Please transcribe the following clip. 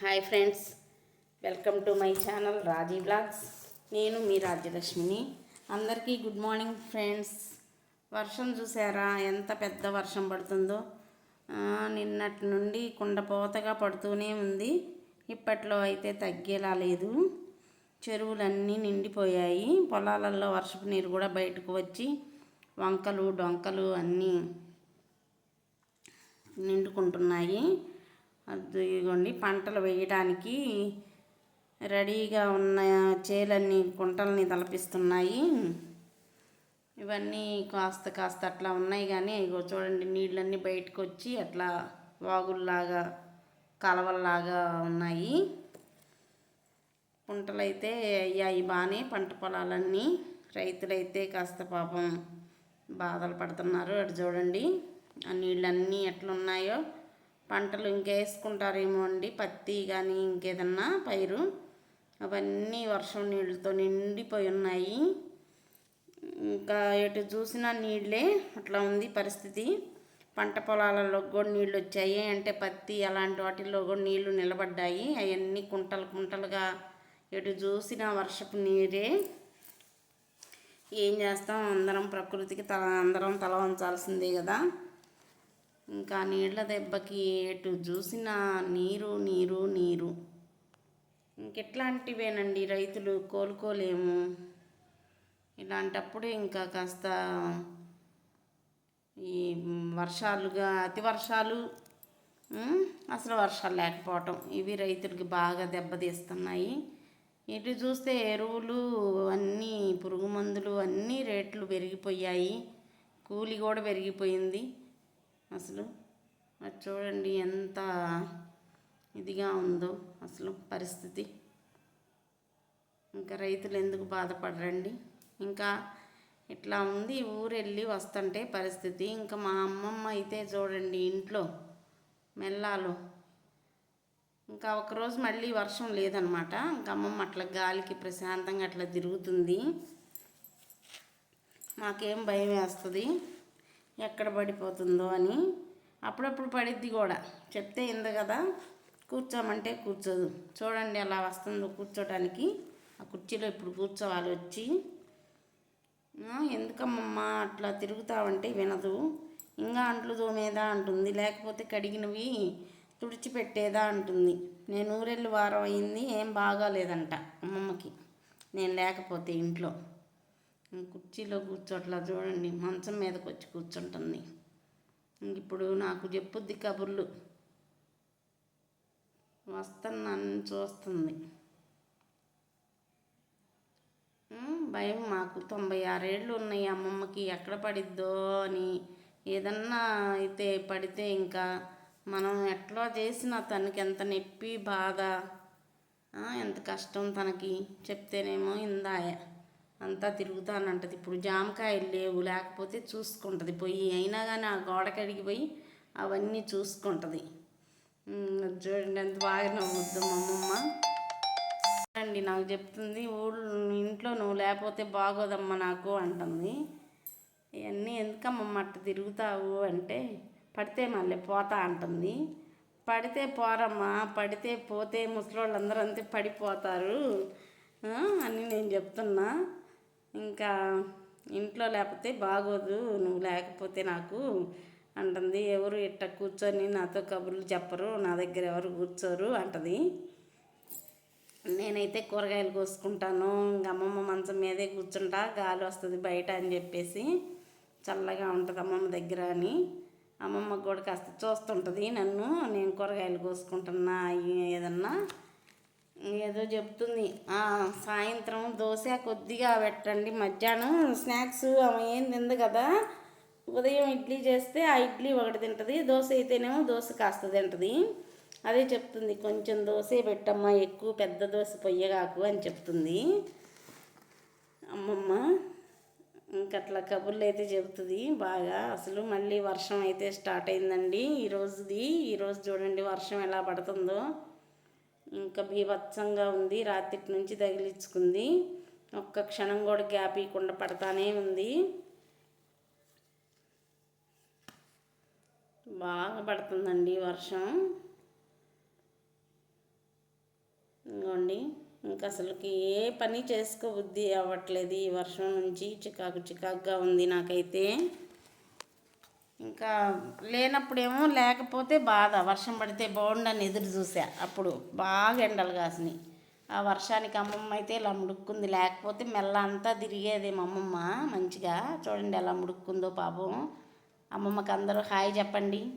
Hi friends welcome to my channel Raji blogs. నేను మీ రాజ్యలక్ష్మిని. అందరికీ గుడ్ మార్నింగ్ ఫ్రెండ్స్. వర్షం చూసారా? ఎంత పెద్ద వర్షం పడుతుందో. నిన్నటి నుండి కుండపోతగా పడుతూనే ఉంది. ఇప్పట్లో అయితే తగ్గేలా లేదు. చెరువులన్నీ నిండిపోయాయి. పొలాలలో వర్షపు నీరు కూడా బయటకు వచ్చి వంకలు డొంకలు అన్నీ నిండుకుంటున్నాయి. ఇదిగోండి పంటలు వేయడానికి రెడీగా ఉన్న చేలన్నీ కుంటల్ని తలపిస్తున్నాయి. ఇవన్నీ కాస్త కాస్త అట్లా ఉన్నాయి కానీ ఇగో చూడండి నీళ్ళన్నీ బయటకు వచ్చి అట్లా వాగుల్లాగా కలవల్లాగా ఉన్నాయి. పంటలైతే అయ్యాయి బాగానే పంట పొలాలన్నీ. రైతులైతే కాస్త పాపం బాధలు పడుతున్నారు. అటు చూడండి ఆ నీళ్ళన్నీ ఎట్లున్నాయో. పంటలు ఇంకేసుకుంటారేమో అండి. పత్తి కానీ ఇంకేదన్నా పైరు. అవన్నీ వర్షం నీళ్ళతో నిండిపోయి ఉన్నాయి. ఇంకా ఎటు చూసినా నీళ్ళే అట్లా ఉంది పరిస్థితి. పంట పొలాలలో కూడా నీళ్ళు వచ్చాయి అంటే పత్తి అలాంటి వాటిల్లో కూడా నీళ్ళు నిలబడ్డాయి. అవన్నీ కుంటలు కుంటలుగా ఎటు చూసినా వర్షపు నీరే. ఏం చేస్తాం? అందరం ప్రకృతికి తల అందరం తల వంచాల్సిందే కదా. ఇంకా నీళ్ళ దెబ్బకి ఎటు చూసినా నీరు నీరు నీరు. ఇంకెట్లాంటివేనండి రైతులు కోలుకోలేము. ఇలాంటప్పుడు ఇంకా కాస్త ఈ వర్షాలుగా అతి వర్షాలు అసలు వర్షాలు లేకపోవటం ఇవి రైతులకి బాగా దెబ్బతీస్తున్నాయి. ఇటు చూస్తే ఎరువులు అన్నీ పురుగు మందులు అన్నీ రేట్లు పెరిగిపోయాయి. కూలి కూడా పెరిగిపోయింది. అసలు అది చూడండి ఎంత ఇదిగా ఉందో అసలు పరిస్థితి. ఇంకా రైతులు ఎందుకు బాధపడరండి? ఇంకా ఇట్లా ఉంది ఊరెళ్ళి వస్తుంటే పరిస్థితి. ఇంకా మా అమ్మమ్మ అయితే చూడండి ఇంట్లో మెల్లాలో. ఇంకా ఒకరోజు మళ్ళీ వర్షం లేదనమాట. ఇంకా అమ్మమ్మ అట్లా గాలికి ప్రశాంతంగా అట్లా తిరుగుతుంది. మాకేం భయం వేస్తుంది. ఎక్కడ పడిపోతుందో అని అప్పుడప్పుడు పడిద్ది కూడా. చెప్తే ఇంద కదా కూర్చోమంటే కూర్చోదు. చూడండి అలా వస్తుందో కూర్చోటానికి. ఆ కుర్చీలో ఇప్పుడు కూర్చోవాలి వచ్చి. ఎందుకమ్మమ్మా అట్లా తిరుగుతావంటే వినదు. ఇంకా అంట్లు తోమేదా అంటుంది. లేకపోతే కడిగినవి తుడిచిపెట్టేదా అంటుంది. నేను ఊరెళ్ళి వారం అయింది ఏం బాగాలేదంట అమ్మమ్మకి. నేను లేకపోతే ఇంట్లో. కుర్చీలో కూర్చోట్లా చూడండి మంచం మీదకి వచ్చి కూర్చుంటుంది. ఇంక ఇప్పుడు నాకు చెప్పుద్ది కబుర్లు. వస్తున్నాను చూస్తుంది. భయం మాకు. తొంభై ఆరేళ్ళు ఉన్నాయి అమ్మమ్మకి ఎక్కడ పడిద్దో అని. ఏదన్నా అయితే పడితే ఇంకా మనం ఎట్లా చేసినా తనకి ఎంత నొప్పి బాధ ఎంత కష్టం తనకి చెప్తేనేమో ఇందాయ. అంతా తిరుగుతానంటది. ఇప్పుడు జామకాయలు లేవు లేకపోతే చూసుకుంటుంది. పోయి అయినా కానీ ఆ గోడకడిగి పోయి అవన్నీ చూసుకుంటుంది. చూడండి ఎంత బాగా నవ్వుద్దు మా అమ్మమ్మ అండి నాకు చెప్తుంది ఊళ్ళో ఇంట్లో నువ్వు లేకపోతే బాగోదమ్మా నాకు అంటుంది. ఇవన్నీ ఎందుకమ్మమ్మ అట్ట తిరుగుతావు అంటే పడితే మళ్ళీ పోతా అంటుంది. పడితే పోరమ్మా పడితే పోతే ముసలోళ్ళందరూ అంతే పడిపోతారు. అని నేను చెప్తున్నా. ఇంకా ఇంట్లో లేకపోతే బాగోదు నువ్వు లేకపోతే నాకు అంటుంది. ఎవరు ఇట్ట కూర్చొని నాతో కబుర్లు చెప్పరు నా దగ్గర ఎవరు కూర్చోరు అంటది. నేనైతే కూరగాయలు కోసుకుంటాను ఇంకా అమ్మమ్మ మంచం మీదే కూర్చుంటా గాలి వస్తుంది బయట అని చెప్పేసి చల్లగా ఉంటుంది అమ్మమ్మ దగ్గర అని. అమ్మమ్మ కూడా కాస్త చూస్తుంటుంది నన్ను నేను కూరగాయలు కోసుకుంటున్నా ఏదన్నా ఏదో చెప్తుంది. సాయంత్రం దోశ కొద్దిగా పెట్టండి. మధ్యాహ్నం స్నాక్స్ ఆమె ఏం తింది కదా. ఉదయం ఇడ్లీ చేస్తే ఆ ఇడ్లీ ఒకటి తింటుంది. దోశ అయితేనేమో దోశ కాస్త తింటుంది. అదే చెప్తుంది. కొంచెం దోశ పెట్టమ్మా. ఎక్కువ పెద్ద దోశ పొయ్యగాకు అని చెప్తుంది. అమ్మమ్మ ఇంకట్లా కబుర్లు అయితే చెబుతుంది బాగా. అసలు మళ్ళీ వర్షం అయితే స్టార్ట్ అయిందండి. ఈరోజుది ఈరోజు చూడండి వర్షం ఎలా పడుతుందో. ఇంకా బీభత్సంగా ఉంది. రాత్రి నుంచి తగిలించుకుంది. ఒక్క క్షణం కూడా గ్యాప్ ఇవ్వకుండా పడతానే ఉంది. బాగా పడుతుందండి వర్షం. అండి ఇంకా అసలుకి ఏ పని చేసుకోబుద్ధి అవ్వట్లేదు ఈ వర్షం నుంచి. చికాకు చికాకుగా ఉంది నాకైతే. ఇంకా లేనప్పుడేమో లేకపోతే బాధ. వర్షం పడితే బాగుండని ఎదురు చూసా. అప్పుడు బాగా ఎండలు కాసినాయి. ఆ వర్షానికి అమ్మమ్మ అయితే ఇలా ముడుక్కుంది. లేకపోతే మెల్ల అంతా తిరిగేది మా అమ్మమ్మ మంచిగా. చూడండి ఎలా ముడుక్కుందో పాపం. అమ్మమ్మకి అందరూ హాయ్ చెప్పండి.